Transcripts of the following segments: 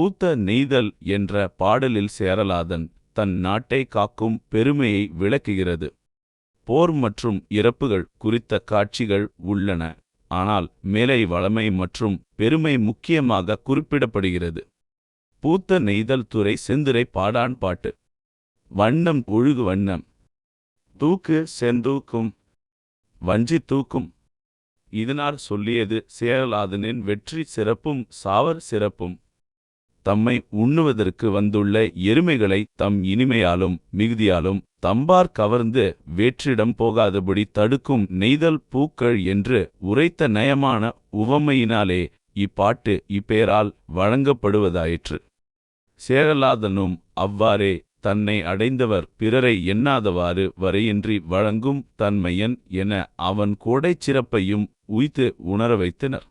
பூத்த நெய்தல் என்ற பாடலில் சேரலாதன் தன் நாட்டை காக்கும் பெருமையை விளக்குகிறது. போர் மற்றும் இறப்புகள் குறித்த காட்சிகள் உள்ளன. ஆனால் மேலை வளமை மற்றும் பெருமை முக்கியமாக குறிப்பிடப்படுகிறது. பூத்த நெய்தல் துறை செந்துரை பாடான் பாட்டு. வண்ணம் ஒழுகு வண்ணம். தூக்கு செந்தூக்கும். வஞ்சி தூக்கும். இதனால் சொல்லியது சேரலாதனின் வெற்றி சிறப்பும் சாவர் சிறப்பும். தம்மை உண்ணுவதற்கு வந்துள்ள எருமைகளை தம் இனிமையாலும் மிகுதியாலும் தம்பார் கவர்ந்து வேற்றிடம் போகாதபடி தடுக்கும் நெய்தல் பூக்கள் என்று உரைத்த நயமான உவமையினாலே இப்பாட்டு இப்பெயரால் வழங்கப்படுவதாயிற்று. சேரலாதனும் அவ்வாறே தன்னை அடைந்தவர் பிறரை எண்ணாதவாறு வரையின்றி வழங்கும் தன்மையன் என அவன் கோடைச் சிறப்பையும் உய்த்து உணர வைத்தனர்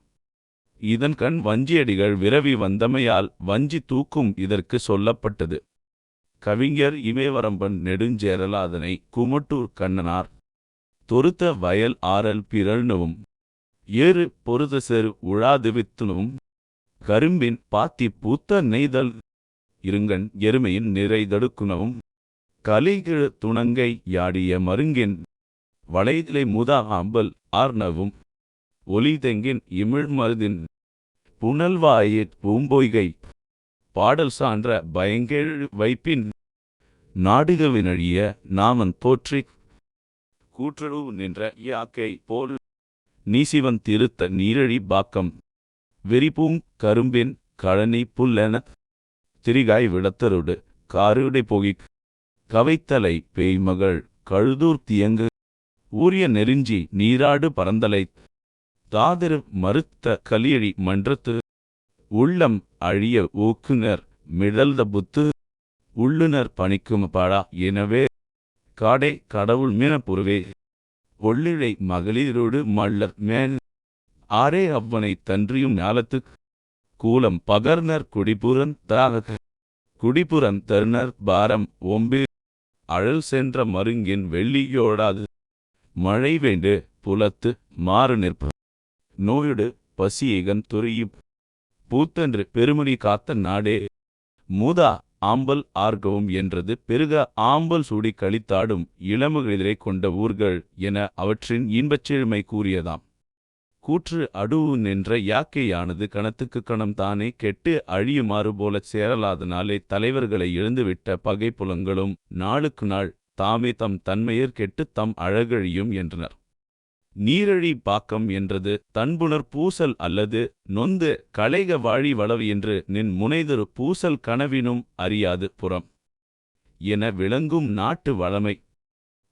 இதன் கண் வஞ்சியடிகள் விரவி வந்தமையால் வஞ்சி தூக்கும் இதற்கு சொல்லப்பட்டது. கவிஞர் இமயவரம்பன் நெடுஞ்சேரலாதனை குமட்டூர் கண்ணனார். தொருத்த வயல் ஆறல் பிறழ்னவும் ஏறு பொருத செரு உழாது உழாதுவித்துனவும் கரும்பின் பாத்தி பூத்த நெய்தல் இருங்கண் எருமையின் நிறைதடுக்குணவும் கலிகிழ துணங்கை யாடிய மருங்கின் வளைதிலை முதா அம்பல் ஆர்னவும் ஒலிதெங்கின் இமிழ் மருதின் புனல்வாயிற் பூம்பொய்கை. பாடல் சான்ற பயங்கெழ் வைப்பின் நாடுகவினழிய நாமன் தோற்றி கூற்றழு நின்ற யாக்கை போல் நீசிவன் திருத்த நீரழி பாக்கம். வெறிபூங் கரும்பின் கழனி புல்லென திரிகாய் விடத்தருடு காருடை போகிக். கவைத்தலை பேய்மகள் கழுதூர் தியங்கு. ஊரிய நெருஞ்சி நீராடு பரந்தலை தாதிரு மறுத்த கலியழி மன்றத்து உள்ளம் அழிய ஊக்குனர் மிழல்த புத்து உள்ளுனர் பணிக்கும் பாடா. எனவே காடை கடவுள் மீனப்புருவே ஒள்ளிழை மகளிரோடு மள்ளர் மேன் ஆரே அவ்வனை தன்றியும் ஞாலத்துக் கூலம் பகர்னர் குடிபுறன் தாக குடிபுறன் தருணர் பாரம் ஒம்பு அழல் சென்ற மருங்கின் வெள்ளியோடாது. மழை வேண்டு புலத்து மாறு நிற்பு நோயுடு பசியேகன் துறையிப் பூத்தன்று பெருமணி காத்த நாடே. மூதா ஆம்பல் ஆர்கவும் என்றது பெருக ஆம்பல் சூடி கழித்தாடும் இளமகளிரை கொண்ட ஊர்கள் என அவற்றின் இன்பச்செழுமை கூறியதாம். கூற்று அடுவு நின்ற யாக்கையானது கணத்துக்கு கணம் தானே கெட்டு அழியுமாறு போலச் சேரலாதனாலே தலைவர்களை இழந்துவிட்ட பகை புலங்களும் நாளுக்கு நாள் தாமே தம் தன்மையர் கெட்டு தம் அழகழியும் என்றனர். நீரழி பாக்கம் என்றது தன்புணர் பூசல் அல்லது நொந்து களைக வாழி வளவு என்று நின் முனைதரு பூசல் கனவினும் அறியாது புறம். என விளங்கும் நாட்டு வளமை.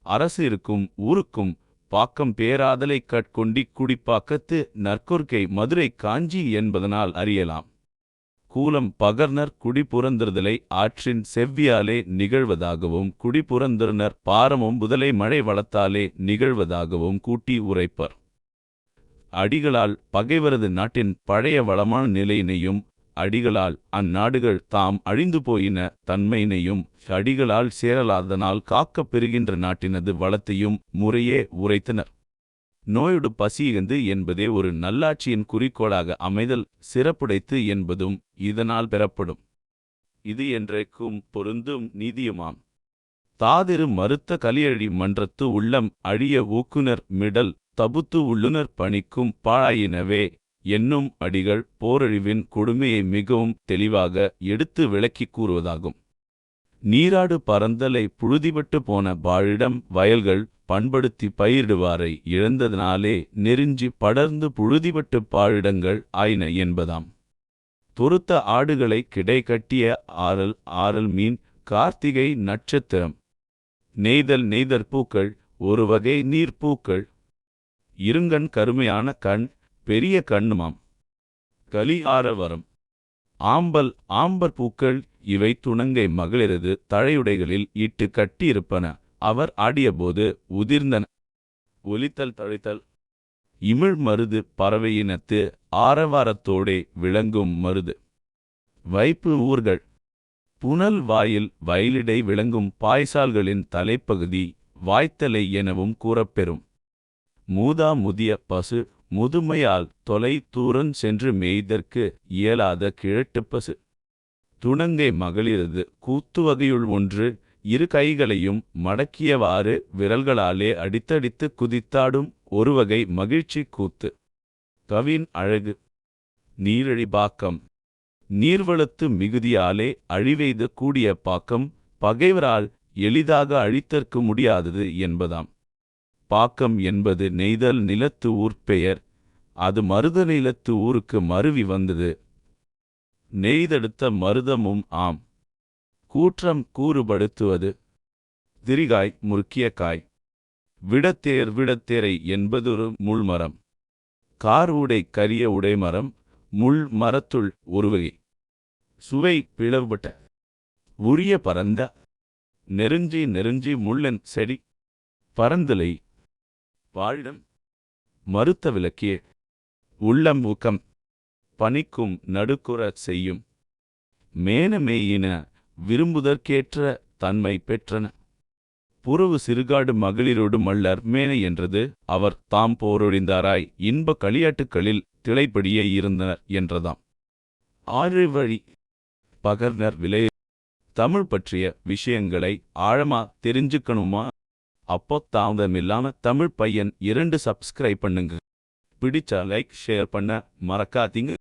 அரசு இருக்கும் ஊருக்கும் பாக்கம் பேராதலை கட்கொண்டி குடிப்பாக்கத்து நற்கொர்க்கை மதுரை காஞ்சி என்பதனால் அறியலாம். கூலம் பகர்னர் குடிபுறந்திருதலை ஆற்றின் செவ்வியாலே நிகழ்வதாகவும் குடிபுறந்திருனர் பாரமும் புதலை மழை வளத்தாலே நிகழ்வதாகவும் கூட்டி உரைப்பர். அடிகளால் பகைவரது நாட்டின் பழைய வளமான நிலையினையும் அடிகளால் அந்நாடுகள் தாம் அழிந்து போயின தன்மையினையும் அடிகளால் சேரலாதனால் காக்கப் பெறுகின்ற நாட்டினது வளத்தையும் முறையே உரைத்தனர். நோயுடு பசியகந்து என்பதே ஒரு நல்லாட்சியின் குறிக்கோளாக அமைதல் சிறப்புடைத்து என்பதும் இதனால் பெறப்படும். இது என்றைக்கும் பொருந்தும் நீதியுமாம். தாதிரு மறுத்த கலியழி மன்றத்து உள்ளம் அழிய ஊக்குனர் மிடல் தபுத்து உள்ளுனர் பணிக்கும் பாழாயினவே என்னும் அடிகள் போரழிவின் கொடுமையை மிகவும் தெளிவாக எடுத்து விளக்கிக் கூறுவதாகும். நீராடு பறந்தலை புழுதிபட்டு போன பாழிடம் வயல்கள் பண்படுத்தி பயிரிடுவாரை இழந்ததனாலே நெருஞ்சி படர்ந்து புழுதிபட்டு பாழிடங்கள் ஆயின என்பதாம். துருத்த ஆடுகளை கிடை கட்டிய ஆறல் ஆறல் மீன் கார்த்திகை நட்சத்திரம். நெய்தல் நெய்தற் பூக்கள் ஒரு வகை நீர்ப்பூக்கள் இருங்கண் கருமையான கண் பெரிய கண்ணுமாம். கலி ஆரவரம் ஆம்பல் ஆம்பற் பூக்கள் இவை துணங்கை மகளிரது தழையுடைகளில் இட்டு கட்டியிருப்பன. அவர் ஆடியபோது உதிர்ந்தன. ஒலித்தல் தழைத்தல். இமிழ் மருது பறவையினத்து ஆரவாரத்தோடே விளங்கும் மருது. வைப்பு ஊர்கள். புனல் வாயில் வயலிடை விளங்கும் பாய்சால்களின் தலைப்பகுதி வாய்த்தலை எனவும் கூறப்பெறும். மூதா முதிய பசு முதுமையால் தொலை தூரன் சென்று மேய்தற்கு இயலாத கிழட்டுப் பசு. துணங்கை மகளிரது கூத்துவகையுள் ஒன்று இரு கைகளையும் மடக்கியவாறு விரல்களாலே அடித்தடித்து குதித்தாடும் ஒருவகை மகிழ்ச்சி கூத்து. கவின் அழகு. நீரழி பாக்கம். நீர்வளத்து மிகுதியாலே அழிவெய்து கூடிய பாக்கம் பகைவரால் எளிதாக அழித்தற்க முடியாதது என்பதாம். பாக்கம் என்பது நெய்தல் நிலத்து ஊர்ப்பெயர் அது மருத நிலத்து ஊருக்கு மருவி வந்தது. நெய்தெடுத்த மருதமும் ஆம். கூற்றம் கூறுபடுத்துவது. திரிகாய் முறுக்கிய காய் விடத்தேர் விடத்தேரை என்பதொரு முள்மரம். கார் உடை கரிய உடைமரம். முள் மரத்துள் ஒருவகை. சுவை பிளவுபட்ட. உரிய பரந்த. நெருஞ்சி நெருஞ்சி முள்ளன் செடி. பரந்தலை. வாழிடம் மறுத்த விளக்கிய உள்ளம் ஊக்கம். பணிக்கும் நடுக்குற செய்யும். மேனமேயின விரும்புதற்கேற்ற தன்மை பெற்றன. புறவு சிறுகாடு மகளிரோடு மல்லர் மேன என்றது அவர் தாம் போரொழிந்தாராய் இன்ப களியாட்டுக்களில் திளைப்படியே இருந்தனர் என்றதாம். ஆறு வழி பகர்னர் விலை தமிழ் பற்றிய விஷயங்களை ஆழமா தெரிஞ்சுக்கணுமா? அப்போ தாமதமில்லாம தமிழ் பையன் இரண்டு சப்ஸ்கிரைப் பண்ணுங்க. பிடிச்சா லைக் ஷேர் பண்ண மறக்காதீங்க.